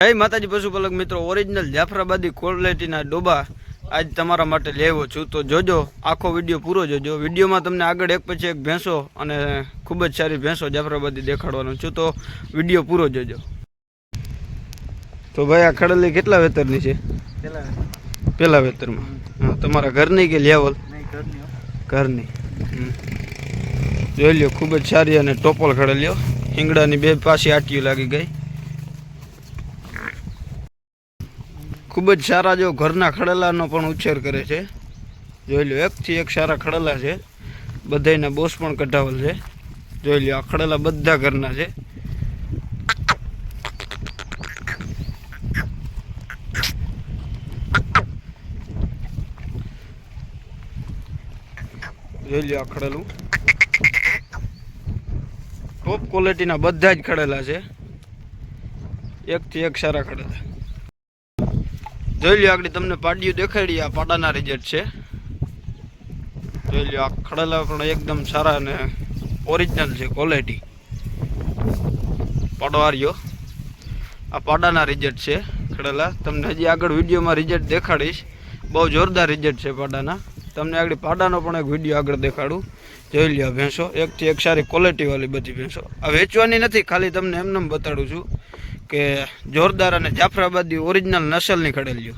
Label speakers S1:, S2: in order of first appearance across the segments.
S1: જય માતાજી પશુપાલક મિત્રો. ઓરિજિનલ જાફરાબાદી ક્વોલિટીના ડોબા આજ તમારા માટે લેવો છું. તો જોજો આખો વીડિયો પૂરો જોજો. વિડીયોમાં તમને આગળ એક પછી એક ભેંસો અને ખૂબ જ સારી ભેંસો જાફરાબાદી દેખાડવાનો છું. તો વીડિયો પૂરો જોજો. તો ભાઈ આ ખડલી કેટલા વેતરની છે?
S2: પેલા
S1: વેતરમાં. તમારા ઘરની કે લેવલ?
S2: ઘરની.
S1: જોઈ લ્યો ખૂબ જ સારી અને ટોપલ ખડલ્યો હિંગડાની બે પાછી આટીઓ લાગી ગઈ. ખૂબ જ સારા જો ઘરના ખડેલાનો પણ ઉછેર કરે છે. જોઈ લો એકથી એક સારા ખડેલા છે. બધાયના બોસ પણ કઢાવેલ છે. જોઈ લો આ ખડેલા બધા ઘરના છે. જોઈ લો આ ખડેલું. ટોપ ક્વોલિટીના બધા જ ખડેલા છે. એકથી એક સારા ખડેલા. જોઈ લ્યો આગળ તમને પાડ્યું દેખાડી આ પાડાના રિઝલ્ટ છે. જોઈ લ્યો આ ખડેલા પણ એકદમ સારા અને ઓરિજિનલ છે ક્વોલિટી પાડવારીઓ આ પાડાના રિઝલ્ટ છે ખડેલા. તમને હજી આગળ વિડીયોમાં રિઝલ્ટ દેખાડીશ. બહુ જોરદાર રિઝલ્ટ છે પાડાના. તમને આગળ પાડાનો પણ એક વીડિયો આગળ દેખાડું. જોઈ લ્યો ભેંસો. એકથી એક સારી ક્વોલિટીવાળી બધી ભેંસો. આ વેચવાની નથી, ખાલી તમને એમને બતાડું છું. કે જોરદાર અને જાફરાબાદી ઓરિજિનલ નસલની ખડેલીઓ.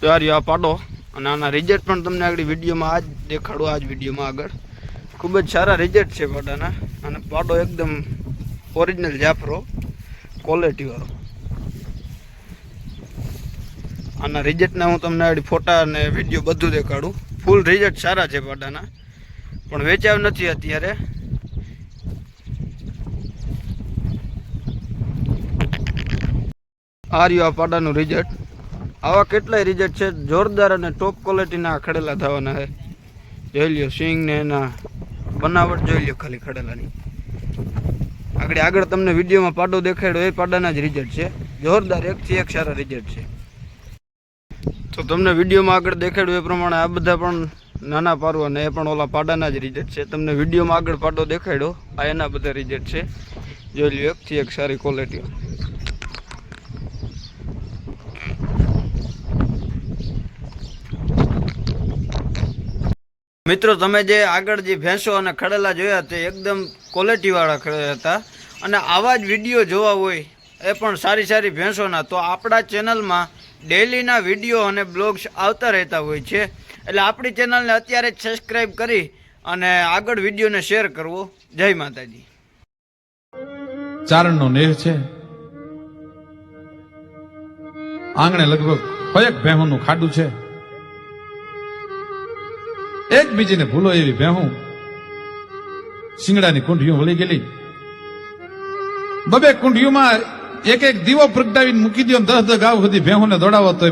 S1: તો આ પાડો. અને આના રિઝલ્ટ પણ તમને આગળ વિડીયોમાં આજ દેખાડું આ જ વિડીયોમાં આગળ. ખૂબ જ સારા રિઝલ્ટ છે પાડાના. અને પાડો એકદમ ઓરિજિનલ જાફરો ક્વોલિટીવાળો આના રિઝલ્ટના હું તમને આગળ ફોટા અને વીડિયો બધું દેખાડું. ફૂલ રિઝલ્ટ સારા છે પાડાના. પણ વેચાવ નથી અત્યારે. આ આ પાડાનું રિઝલ્ટ આવા કેટલાય રિઝલ્ટ છે? જોરદાર અને ટોપ ક્વોલિટીના ખડેલા થવાના છે. જોઈ લ્યો સિંગ ને એના બનાવટ જોઈ લ્યો ખાલી ખડેલાની. આગળ આગળ તમને વિડીયોમાં પાડો દેખાડ્યો, એ પાડાના જ રિઝલ્ટ છે. જોરદાર એકથી એક સારા રિઝલ્ટ છે. તો તમને વિડીયોમાં આગળ દેખાડ્યું એ પ્રમાણે આ બધા પણ નાના પારો અને એ પણ ઓલા પાડાના જ રિઝલ્ટ છે. તમને વિડીયોમાં આગળ પાડો દેખાડ્યો, આ એના બધા રિઝલ્ટ છે. જોઈ લ્યો એકથી એક સારી ક્વોલિટી મિત્રો, તમે જે આગળ જે ભેંસો અને ખડેલા જોયા તે એકદમ ક્વોલિટીવાળા ખડેલા હતા. અને આવા જ વીડિયો જોવા હોય એ પણ સારી સારી ભેંસોના. તો આપણા ચેનલમાં ડેલીના વીડિયો અને બ્લોગ્સ આવતા રહેતા હોય છે. એટલે આપણી ચેનલને અત્યારે જ સબસ્ક્રાઈબ કરી અને આગળ વિડીયોને શેર કરવો. જય માતાજી.
S3: ચારણનો નેહ છે. આંગણે લગભગ કયેક ભેહુંનું ખાડું છે. એક બીજીને ભૂલો એવી ભેહું. શિંગડાની કુંઢીઓ વળી ગયેલી. બબે કુંઢીઓમાં એક એક દીવો પ્રગટાવીને મૂકી દો દસ દસ ગાવ સુધી ભેહુંને દોડાવો તો